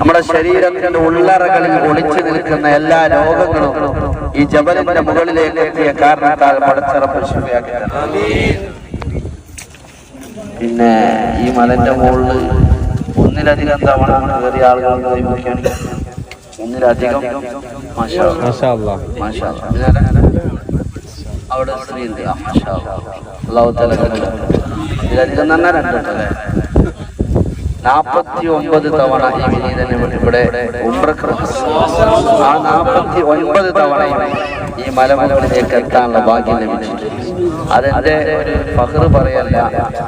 നമ്മുടെ ശരീരത്തിന്റെ ഉള്ളറകളിൽ ഒളിച്ചു നിൽക്കുന്ന എല്ലാ രോഗങ്ങളും ഈ ജബലിന്റെ മുകളിലേക്ക് എത്തിയ കാരണത്താൽ പടച്ചിറപ്പ് ശുഭയാക്കി പിന്നെ ഈ മലന്റെ മുകളിൽ ഒന്നിലധികം തവണ കയറിയ ആളുകൾ ഒന്നിലധികം. അവിടെ സ്ത്രീ ഉണ്ട്. ഇതിലധികം തന്നെ രണ്ടല്ലേ നാപ്പത്തി ഒമ്പത് തവണ ഈ വിനീതൻ ഇവിടെ ആ നാപ്പത്തി ഒൻപത് തവണ ഈ മലമുകളിലേക്ക് എത്താനുള്ള ഭാഗ്യം ലഭിച്ചു അതെന്റെ ഒരു ഫഹ്റ് പറയല്ല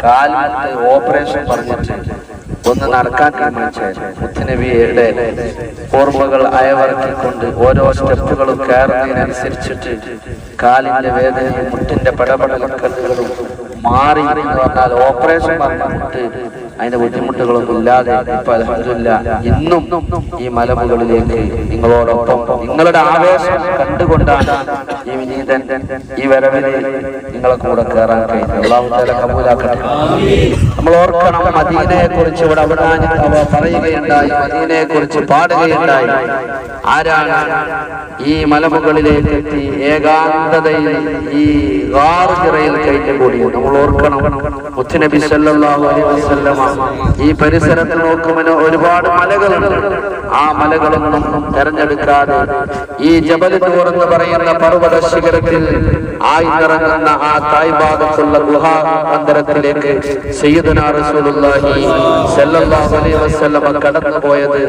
കാലത്ത് ഓപ്പറേഷൻ പറഞ്ഞിട്ട് ഒന്ന് നടക്കാൻ തീരുമാനിച്ചായിരുന്നു. ഓർമ്മകൾ അയവറക്കിക്കൊണ്ട് ഓരോ സ്റ്റെപ്പുകളും കയറുന്നതിനനുസരിച്ചിട്ട് കാലിന്റെ വേദനയും മുട്ടിന്റെ പടപടലക്കല്ലുകളും മാറി എന്ന് പറഞ്ഞാൽ ഓപ്പറേഷൻ പറഞ്ഞിട്ട് അതിന്റെ ബുദ്ധിമുട്ടുകളൊന്നും ഇല്ലാതെ ഇപ്പൊ അലഹമില്ല ഇന്നും ഈ മലമുകളിലേക്ക് നിങ്ങളോടൊപ്പം നിങ്ങളുടെ ആവേശം കണ്ടുകൊണ്ടാണ് ഈ വിനീതൻ ഈ വരവിന് നിങ്ങളെ കൂടെ കയറാൻ കഴിഞ്ഞു നമ്മൾ ഓർക്കണം മദീനയെ കുറിച്ച് ഇവിടെ അവിടെ പറയുകയുണ്ടായി മദീനയെ കുറിച്ച് പാടുകയുണ്ടായി. ആരാണ് ഈ മലമുകളിലേക്ക് എത്തി? ഏകാന്തതയിൽ ഈ ഗാർഹിറയിൽ കയറ്റം കൂടി നമ്മൾ ഓർക്കണം മുത്തുനബി സല്ലല്ലാഹു അലൈഹി വസല്ലമ ഈ പരിസരത്ത് നോക്കുമ്പോൾ ഒരുപാട് മലകളുണ്ട്. ആ മലകളൊന്നും തെരഞ്ഞെടുക്കാതെ ഈ ജബൽ എന്ന് പറയുന്ന പർവത ശിഖരത്തിൽ ആയിറങ്ങുന്ന ആ തായ് ഭാഗത്തുള്ള ഗുഹാ മന്ദിരത്തിലേക്ക് കടന്നു പോയത്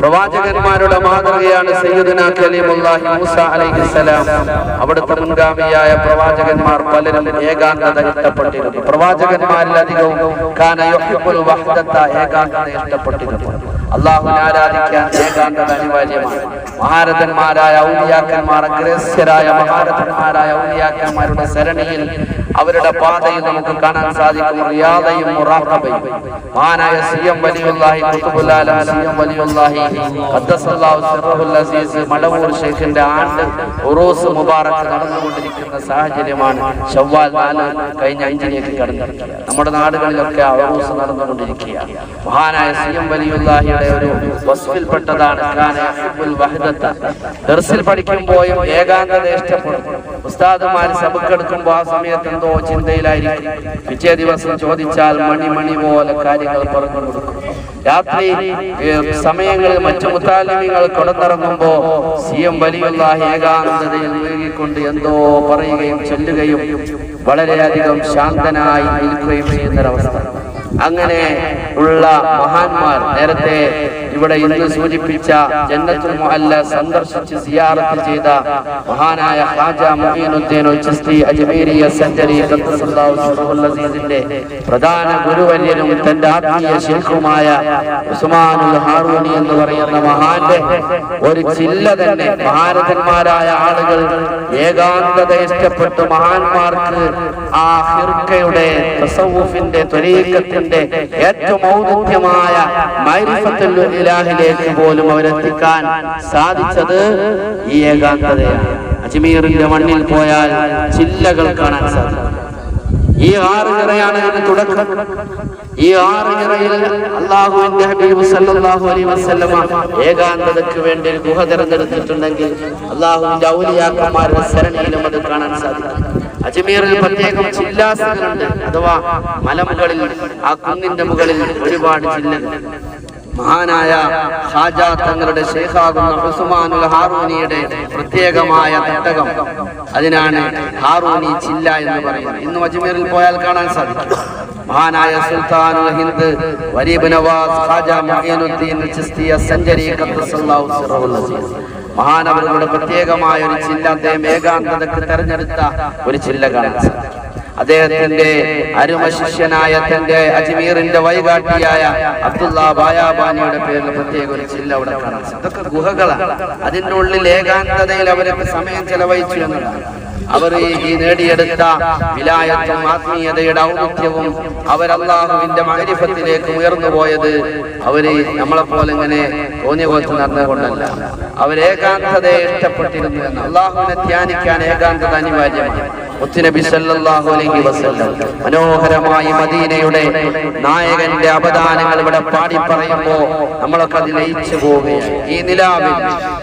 പ്രവാചകന്മാരുടെ മാതൃകയാണ് സയ്യിദുനാ കലീമുല്ലാഹി മൂസ അലൈഹിസ്സലാം അവിടുത്തെ മുൻഗാമിയായ പ്രവാചകന്മാർ പലരും ഏകാന്തത ഇഷ്ടപ്പെട്ടിരുന്നു. പ്രവാചകന്മാരിലധികവും ഏകാന്തത ഇഷ്ടപ്പെട്ടിരുന്നു. അള്ളാഹുവിനെ ആരാധിക്കാൻ ഏകാന്തത അനിവാര്യമാണ്. മഹാരഥന്മാരായ ഔലിയാക്കന്മാർ അഗ്രസ്യരായ മഹാരഥന്മാരായ ഔലിയാക്കന്മാരുടെ സരണിയിൽ അവരുടെ പാതയിൽ നമുക്ക് കാണാൻ സാധിക്കും റിയാദയും മുറാഖബയും മാനായ സിയം വലിയുള്ളാഹി കുത്തുബുല്ലാലം സി എം വലിയുല്ലാഹി ഖദ്ദസല്ലാഹു സിറഹുൽ അസീസ് മടവൂർ ഷെയ്ഖിന്റെ ആണ്ട് ഉറൂസ് മുബാറക് നടന്നുകൊണ്ടിരിക്കുന്ന സാഹചര്യമാണ് ഷവ്വാൽ നാല് കഴിഞ്ഞ അഞ്ചിലേക്ക് കടന്നിരിക്കുക. നമ്മുടെ നാടുകളിലൊക്കെ ഉറൂസ് നടന്നുകൊണ്ടിരിക്കുക. മഹാനായ സി എം വലിയുല്ലാഹിയുടെ ഒരു വസ്ഫിൽപ്പെട്ടതാണ് ദർസിൽ പഠിക്കുമ്പോഴും ഏകാന്തത ഇഷ്ടപ്പെടും. ഉസ്താദുമാർ സബക്കെടുക്കുമ്പോൾ ആ സമയത്ത് എന്തോ ചിന്തയിലായിരിക്കും. പിറ്റേ ദിവസം ചോദിച്ചാൽ മണി മണി പോലെ കാര്യങ്ങൾ പറഞ്ഞു കൊടുക്കും. രാത്രി സമയങ്ങളിൽ മറ്റു മുത്താലിമികൾ കൊടുത്തിറങ്ങുമ്പോ സി എം വലിയുള്ള ഏകാന്തതയിൽ നീങ്ങിക്കൊണ്ട് എന്തോ പറയുകയും ചൊല്ലുകയും വളരെയധികം ശാന്തനായി നിൽക്കുകയും ചെയ്യുന്നൊരവസ്ഥ. അങ്ങനെ ഉള്ള മഹാന്മാർ നേരത്തെ ഇവിടെ ഇന്ന് സൂചിപ്പിച്ച ജന്നത്തുൽ മുഅല്ല സന്ദർശിച്ച് സിയാറത്ത് ചെയ്ത മഹാനായ ഹാജ മുഈനുദ്ദീൻ ഉച്ചസ്തി അജ്മീരിയ സെഞ്ചറി അസീസിന്റെ പ്രധാന ഗുരുവര്യനും തന്റെ ആത്മീയ ശേഖുമായ ഉസ്മാനുൽ ഹാറൂനി എന്ന് പറയുന്ന മഹാന്റെ ഒരു ചില്ല തന്നെ മഹാരഥന്മാരായ ആളുകൾ ഏകാന്തത ഇഷ്ടപ്പെട്ട് മഹാന്മാർക്ക് ആ ഹിർക്കയുടെ തസവുഫിന്റെ ത്വരീക്കത്തിന്റെ ഏറ്റവും ഔന്നിത്യമായ ഇലാഹിലേക്ക് പോലും അവരെത്തിക്കാൻ സാധിച്ചത് ഈ ഏകാന്തതയാണ്. അജ്മീറിന്റെ മണ്ണിൽ പോയാൽ ചില്ലകൾ കാണാൻ സാധിക്കും. ഈ ആറ് നിറയാണ് തുടക്കം. ഈ ആറ് നിറയിൽ അള്ളാഹുവിന്റെ ഹബീബ് സല്ലല്ലാഹു അലൈഹി വസല്ലമ ഏകാന്തതയ്ക്ക് വേണ്ടി ഗുഹ തിരഞ്ഞെടുത്തിട്ടുണ്ടെങ്കിൽ അള്ളാഹുവിന്റെ ഔലിയാക്കന്മാരുടെ സരണിയിലും അത് കാണാൻ സാധിക്കും. അജ്മീറിൽ പ്രത്യേകം ചില്ലാസുകളുണ്ട്. അഥവാ മലമുകളിൽ ആ കുന്നിന്റെ മുകളിൽ ഒരുപാട് ചില്ലകൾ. മഹാനായ ഹാജ തങ്ങളുടെ ശേഖാകുന്ന ഉസ്മാനുൽ ഹാറൂനിയുടെ പ്രത്യേകമായ തട്ടകം. അതിനാണ് ഹാറൂനി ചില്ല എന്ന് പറയുന്നത്. ഇന്ന് അജ്മീറിൽ പോയാൽ കാണാൻ സാധിക്കും. മഹാനായ സുൽത്താനുൽ ഹിന്ദ് വരീബ് നവാസ് ഹാജ മുഈനുദ്ദീൻ ചിസ്തിയ സഞ്ചരി ഖദ്ദസല്ലാഹു അലൈഹി അസീസ് മഹാനവരുടെ പ്രത്യേകമായ ഒരു ചില്ല അദ്ദേഹം ഏകാന്തതക്ക് തെരഞ്ഞെടുത്ത ഒരു ചില്ല കാണാൻ അദ്ദേഹത്തിന്റെ അരുമ ശിഷ്യനായ തന്റെ അജ്മീറിന്റെ വൈകാട്ടിയായ അബ്ദുള്ള ബായാബാനിയുടെ പേരിൽ പ്രത്യേക ഒരു ചില്ല അവിടെ കാണാം. ഇതൊക്കെ ഗുഹകളാണ്. അതിന്റെ ഉള്ളിൽ ഏകാന്തതയിൽ അവരൊക്കെ സമയം ചെലവഴിച്ചു എന്നതാണ്. അവർ ഈ നേടിയെടുത്ത വിലായത്തും ആത്മീയതയുടെ ഔന്നിത്യവും അവരല്ലാഹുവിന്റെ മകരിഫത്തിലേക്ക് ഉയർന്നു പോയത് അവർ നമ്മളെ പോലെ ഇങ്ങനെ തോന്നിയ പോലത്തെ നടന്നുകൊണ്ടല്ല. അവരേകാന്തതയെ ഇഷ്ടപ്പെട്ടിരുന്നു എന്ന്. അള്ളാഹുവിനെ ധ്യാനിക്കാൻ ഏകാന്തത അനിവാര്യമാണ്. സല്ലല്ലാഹു അലൈഹി വസല്ലം മനോഹരമായി മദീനയുടെ നായകന്റെ അവദാനങ്ങൾ ഇവിടെ പാടി പറയുമ്പോ നമ്മളൊക്കെ അത് ലയിച്ചു പോവുകയാണ്. ഈ നിലാവിൽ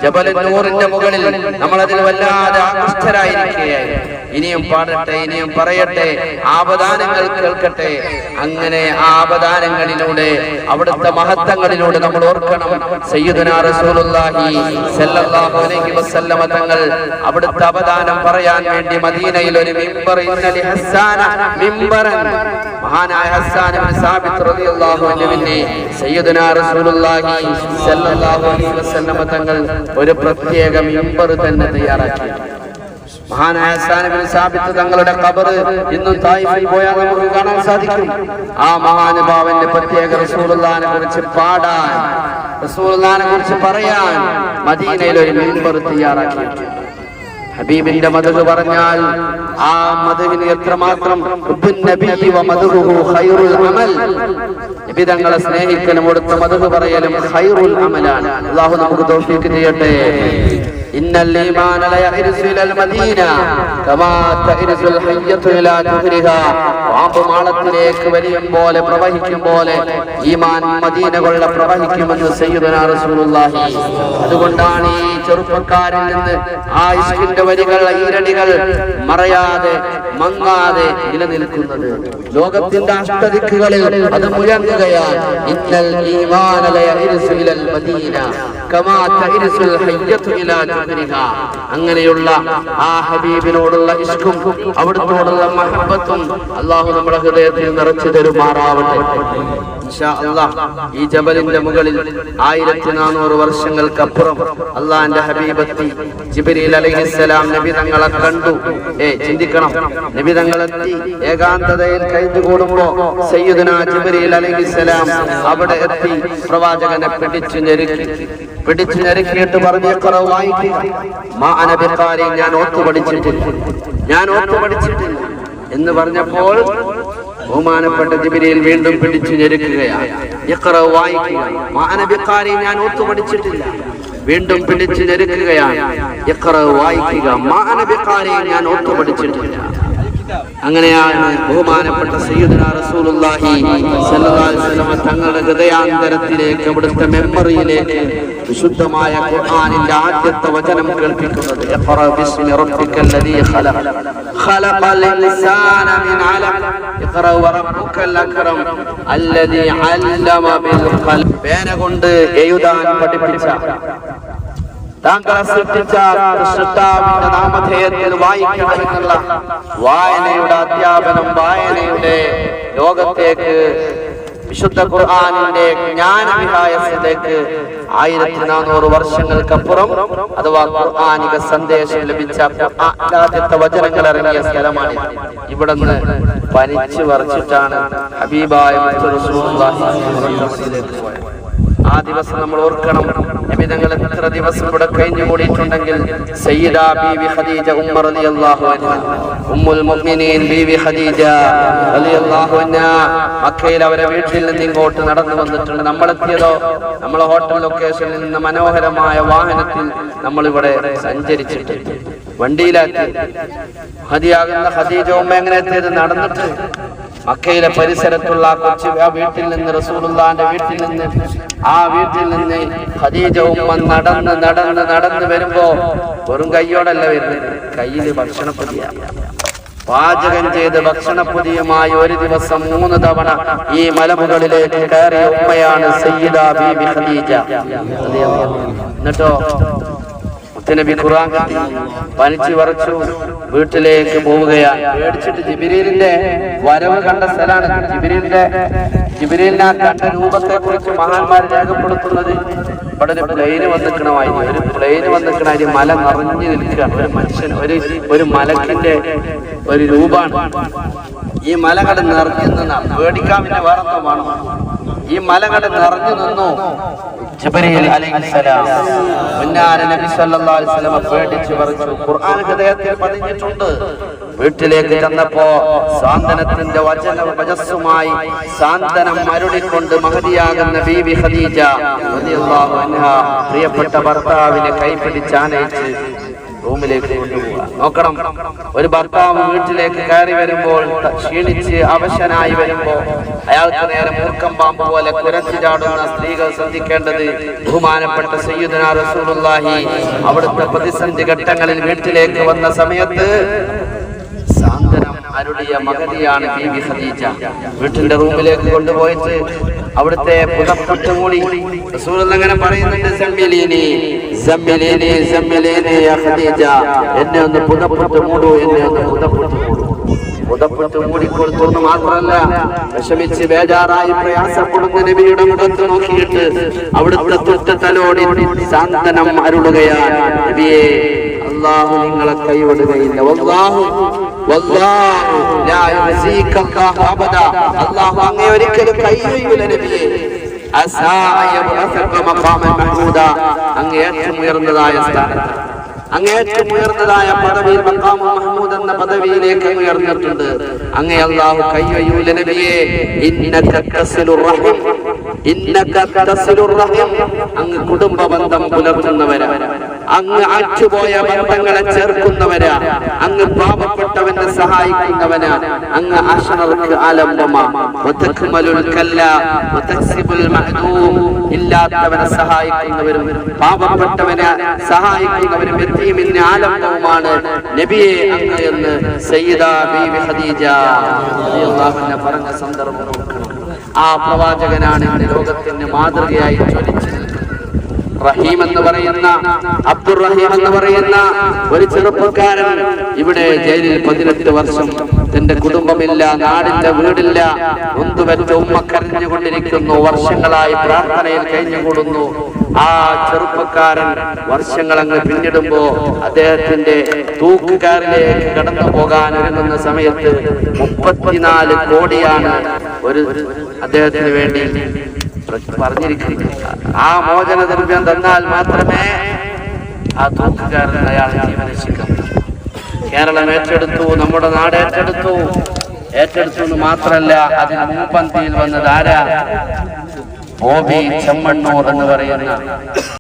ജബൽ നൂറിന്റെ മുകളിൽ നമ്മളതിൽ വല്ലാതെ ആകൃഷ്ടരായിരിക്കുകയായി ഇനിയും പാടട്ടെ ഇനിയും പറയട്ടെ ആപദാനങ്ങൾ കേൾക്കട്ടെ. അങ്ങനെ ആപദാനങ്ങളിലൂടെ അവിടുത്തെ മഹത്വങ്ങളിലൂടെ നമ്മൾ ഓർക്കണം. തങ്ങൾ അവിടുത്തെ അവദാനം പറയാൻ വേണ്ടി മദീനയിൽ ഒരു മിമ്പർ ഇന്നലെ ഹസ്സാന മിമ്പറൻ. മഹാനായ ഹസ്സാൻ സാബിത്ത് റളിയല്ലാഹു അൻഹുവിനെ സയ്യിദുനാ റസൂലുള്ളാഹി സല്ലല്ലാഹു അലൈഹി വസല്ലമ തങ്ങൾ ഒരു പ്രത്യേക മിമ്പർ തന്നെ തയ്യാറാക്കി. മഹാനായ ഹസ്സാൻ സാബിത്ത് തങ്ങളുടെ കബർ ഇന്നും തായിഫിൽ പോയാൽ നമുക്ക് കാണാൻ സാധിക്കും. ആ മഹാനുഭാവന്റെ പ്രത്യേക റസൂലുള്ളാനെ കുറിച്ച് പാടാൻ റസൂലുള്ളാനെ കുറിച്ച് പറയാൻ മദീനയിൽ ഒരു മെമ്പർ തയ്യാറാക്കിയിട്ടുണ്ട്. ഹബീബിന്റെ മതക് പറഞ്ഞാൽ ആ മതവിന് എത്രമാത്രം നബി തങ്ങളെ സ്നേഹിക്കലും കൊടുത്ത മതക് പറയലും ഖൈറുൽ അമലാണ്. അള്ളാഹു നമുക്ക് തൗഫീഖ് ചെയ്യട്ടെ. ഇന്നൽ ഈമാന ലയഹ്രിസു ഇലൽ മദീന കമാ തഹ്രിസുൽ ഹയ്യത്തു ഇലാ തുഹ്രിഹാ പാമ്പ് മാളത്തിലേക്ക് വലിയും പോലെ പ്രവഹിക്കും പോലെ ഈമാൻ മദീന കൊള്ള പ്രവഹിക്കുമെന്ന് സയ്യിദുനാ റസൂലുള്ളാഹി. അതുകൊണ്ടാണ് ഈ ചെറുപ്പക്കാരിൽ നിന്ന് ആ ഇഷ്കിന്റെ വരികൾ ഈരടികൾ മറയാതെ മങ്ങാതെ നിലനിൽക്കുന്നത്. ലോകത്തിന്റെ അഷ്ടദിക്കുകളിൽ അത് മുഴങ്ങുകയാണ്. ഇന്നൽ ഈമാനലയ മദീന. അങ്ങനെയുള്ള ആ ഹബീബിനോടുള്ള ഇഷ്കും അവിടുത്തോടുള്ള മഹബത്തും അള്ളാഹു നമ്മുടെ ഹൃദയത്തിൽ നിറച്ചു തരുമാറാവട്ടെ. ഈ ജബലിന്റെ മുകളിൽ ആയിരത്തി നാനൂറ് വർഷങ്ങൾക്കപ്പുറം അള്ളാന്റെ ഹബീബത്തി ജിബിരിൽ അലഹിസ്സലാം നബി തങ്ങളെ കണ്ടു. ഏ ചിന്തിക്കണം. നബി തങ്ങളെത്തി ഏകാന്തതയിൽ കഴിഞ്ഞുകൂടുമ്പോ സയ്യുദന ജിബിരിൽ അലഹിസ്സലാം അവിടെ എത്തി പ്രവാചകനെ പിടിച്ചു ഞെരുക്കി. പിടിച്ചു ഞെരുക്കിയിട്ട് പറഞ്ഞു "ഇഖ്റ വായിക്കുക മാ അന ബിഖാരി ഞാൻ ഓത്തു പഠിച്ചിട്ടില്ല ഞാൻ ഓത്തു പഠിച്ചിട്ടില്ല എന്ന് പറഞ്ഞപ്പോൾ ബഹുമാനപ്പെട്ട ജിബിരിയിൽ വീണ്ടും പിടിച്ചു ഞെരുക്കുകയാണ്. ഇഖ്റ വായിക്കുക. മാ അന ബിഖാരി ഞാൻ ഒത്തു പഠിച്ചിട്ടില്ല വീണ്ടും പിടിച്ചു ഞെരുക്കുകയാണ്. വായിക്കുക. മാ അന ബിഖാരി ഞാൻ ഒത്തു പഠിച്ചിട്ടില്ല അങ്ങനെയാണ് ബഹുമാനപ്പെട്ട റസൂലുള്ളാഹി തങ്ങളുടെ ഹൃദയാന്തരത്തിലേക്ക് അവിടുത്തെ മെമ്മറിയിലേക്ക് വിശുദ്ധമായ ഖുർആനിന്റെ ആദ്യത്തെ വചനം കേൾപ്പിക്കുന്നത്. ബിസ്മി ഇൻസാന മിൻ അലഖ. പേന കൊണ്ട് എഴുതാൻ പഠിപ്പിച്ച താങ്കളെ സൃഷ്ടിച്ച സൃഷ്ടാവിന്റെ നാമധേയത്തിൽ വായിക്കണമെന്നുള്ള വായനയുടെ അധ്യാപനം വായനയുടെ ലോകത്തേക്ക് വിശുദ്ധ ഖുർആാനിന്റെ ജ്ഞാനവിഹായത്തിലേക്ക് ആയിരത്തി നാനൂറ് വർഷങ്ങൾക്കപ്പുറം അഥവാ ഖുർആാനിക സന്ദേശം ലഭിച്ച ആദ്യത്തെ വചനങ്ങൾ ഇറങ്ങിയ സ്ഥലമാണ് ഇവിടെ നിന്ന് പനിച്ചു വരച്ചിട്ടാണ് ഹബീബായ മുത്ത് റസൂലുള്ളാഹി മദീനയിലേക്ക് പോയത് ആ ദിവസം നമ്മൾ ഓർക്കണം. നബിതങ്ങൾ എത്ര ദിവസം ഇവിടെ കഴിഞ്ഞുകൂടിയിട്ടുണ്ടെങ്കിൽ സയ്യിദ ബീവി ഖദീജ ഉമ്മ റളിയല്ലാഹു അൻഹ ഉമ്മുൽ മുഅ്മിനീൻ ബീവി ഖദീജ റളിയല്ലാഹു അൻഹ മക്കയിൽ അവരെ വീട്ടിൽ നിന്ന് ഇങ്ങോട്ട് നടന്നു വന്നിട്ടുണ്ട്. നമ്മൾ എത്തിയതോ? ഹോട്ടൽ ലൊക്കേഷനിൽ നിന്ന് മനോഹരമായ വാഹനത്തിൽ നമ്മൾ ഇവിടെ സഞ്ചരിച്ചിട്ട് വണ്ടിയിലാക്കി. ഹദിയാകുന്ന ഖദീജ ഉമ്മ എങ്ങനെ എത്തിയത്? നടന്നിട്ട്. മക്കയിലെ പരിസരത്തുള്ള കൊച്ചു വീട്ടിൽ നിന്ന് റസൂലുള്ളാന്റെ വീട്ടിൽ നിന്ന് ആ വീട്ടിൽ നിന്ന് ഖദീജ ഉമ്മ നടന്ന് നടന്ന് നടന്ന് വരുമ്പോ വെറും കൈയോടല്ല വരുന്നത്. കയ്യിൽ ഭക്ഷണപ്പൊതിയ. പാചകം ചെയ്ത് ഭക്ഷണപ്പൊതിയുമായി ഒരു ദിവസം മൂന്ന് തവണ ഈ മലമുകളിലേക്ക് കയറിയ ഉമ്മയാണ് സയ്യിദ ബീബി ഖദീജ. എന്നിട്ടോ? മുത്തനബി ഖുർആൻ കത്തി പനിച്ചു വറച്ചു വീട്ടിലേക്ക് പോവുകയാണ്. പേടിച്ചിട്ട് ജിബിരിലിന്റെ വരവ് കണ്ട സ്ഥലമാണ് ജിബിരിലിന്റെ ജിബിരിലിനെ കണ്ട രൂപത്തെ കുറിച്ച് മഹാന്മാർ രേഖപ്പെടുത്തുന്നത് ഇവിടെ ഒരു പ്ലെയിന് വന്നിക്കണമായി. ഒരു പ്ലെയിന് വന്നിക്കണ മല നിറഞ്ഞു നിൽക്കുകയാണ്. ഒരു മനുഷ്യൻ ഒരു ഒരു മലക്കിന്റെ ഒരു രൂപമാണ്. ഈ മലകൾ നിറഞ്ഞു നിന്നാണ്. പേടിക്കാൻ പിന്നെ വേറെ വേണം. ഈ മലകൾ നിറഞ്ഞു നിന്നു. പേടിച്ചു ഖുർആൻ ഹൃദയത്തിൽ പതിഞ്ഞിട്ടുണ്ട്. വീട്ടിലേക്ക് ചെന്നപ്പോ സാന്ത്വനത്തിന്റെ വചന വജസ്സുമായി സാന്ത്വനം മരുടിക്കൊണ്ട് മഹതിയാകുന്ന ബീവി ഖദീജ പ്രിയപ്പെട്ട ഭർത്താവിനെ കൈപിടിച്ചാനയിച്ച് റൂമിലേക്ക് കൊണ്ടുപോവുക നോക്കണം. ഒരു ഭർത്താവ് വീട്ടിലേക്ക് കയറി വരുമ്പോൾ ക്ഷീണിച്ച് അവശനായി വരുമ്പോൾ അയാൾക്ക് നേരെ മൂർക്കം പാമ്പ് പോലെ കുരച്ചു ചാടുന്ന സ്ത്രീകൾ ശ്രദ്ധിക്കേണ്ടത് ബഹുമാനപ്പെട്ട സയ്യിദുനാ റസൂലുള്ളാഹി അവിടുത്തെ പ്രതിസന്ധി ഘട്ടങ്ങളിൽ വീട്ടിലേക്ക് വന്ന സമയത്ത് അരുളിയ മഹതിയാണ് വി ഖദീജ വീട്ടിന്റെ റൂമിലേക്ക് കൊണ്ടുപോയിട്ട് അവിടുത്തെ പുതപ്പിട്ട് റസൂൽ അങ്ങനെ പറയുന്നുണ്ട് സമ്മിലീനി സമ്മിലീനി സമ്മിലീനി ഖദീജ. എന്നെ ഒന്ന് പുതപ്പിട്ട് മൂടൂ എന്നെ ഒന്ന് പുതപ്പിട്ട് മൂടൂ പുതപ്പിട്ട് മൂടിക്കൊടുത്തു എന്ന് മാത്രമല്ല വിഷമിച്ച് ബേജാറായി പ്രയാസപ്പെടുന്ന നബിയുടെ മുഖത്ത് നോക്കിയിട്ട് അവിടുത്തെ തുറ്റത്തലോടി തലോടി സാന്ത്വനം അരുളുകയാണ്. നബിയെ അള്ളാഹു നിങ്ങളെ കൈവിടുകയില്ല. വല്ലാഹു നബിയെ. ഉയർന്നതായ സ്ഥാനത്ത്. ഉയർന്നതായ പദവിയിൽ മഖാമു മഹ്മൂദ് എന്ന പദവിയിലേക്ക് ഉയർന്നിട്ടുണ്ട്. അങ്ങേ അല്ലാഹു കയ്യൂല നബിയെ. അങ്ങ് കുടുംബ ബന്ധം പുലർത്തുന്നവരാ അങ്ങ് ആറ്റുപോയ ബന്ധങ്ങളെ ചേർക്കുന്നവരാ. അങ്ങ് പാപപ്പെട്ടവനെ സഹായിക്കുന്നവനാ അങ്ങ് മഹ്ദൂം ഇല്ലാത്തവനെ സഹായിക്കുന്നവരും പാപപ്പെട്ടവനെ സഹായിക്കുന്നവരും യതീമിന് ആലംബവുമാണ് നബിയെ അങ്ങ് എന്ന് സയ്യിദ ബീവി ഖദീജ പറഞ്ഞ സന്ദർഭം. ആ പ്രവാചകനാണ് ലോകത്തിന്റെ ലോകത്തിന് മാതൃകയായി ജ്വലിച്ചു നിൽക്കുന്നത് റഹീം എന്ന് പറയുന്ന അബ്ദുർ റഹീം എന്ന് പറയുന്ന ഒരു ചെറുപ്പക്കാരൻ ഇവിടെ ജയിലിൽ പതിനെട്ട് വർഷം. തന്റെ കുടുംബമില്ല നാടിന്റെ വീടില്ല. ഒന്നുപറ്റ ഉമ്മ കരഞ്ഞുകൊണ്ടിരിക്കുന്നു വർഷങ്ങളായി പ്രാർത്ഥനയിൽ കഴിഞ്ഞുകൂടുന്നു. ആ ചെറുപ്പക്കാരൻ വർഷങ്ങൾ അങ്ങ് പിന്നിടുമ്പോ അദ്ദേഹത്തിന്റെ തൂക്കുകാരിലേക്ക് കടന്നു പോകാൻ ഒരുങ്ങുന്ന സമയത്ത് മുപ്പത്തിനാല് കോടിയാണ് ഒരു അദ്ദേഹത്തിന് വേണ്ടി പറഞ്ഞിരിക്കുന്നത് ആ മോചന ദ്രവ്യം തന്നാൽ മാത്രമേ ആ തൂക്കുകാരൻ അയാൾ ജീവനശിക്കും. കേരളം ഏറ്റെടുത്തു നമ്മുടെ നാട് ഏറ്റെടുത്തു. ഏറ്റെടുത്തു എന്ന് മാത്രമല്ല അതിന് മുൻപന്തിയിൽ വന്നത് ആരാ? ബോബി ചെമ്മണ്ണൂർ എന്ന് പറയുന്ന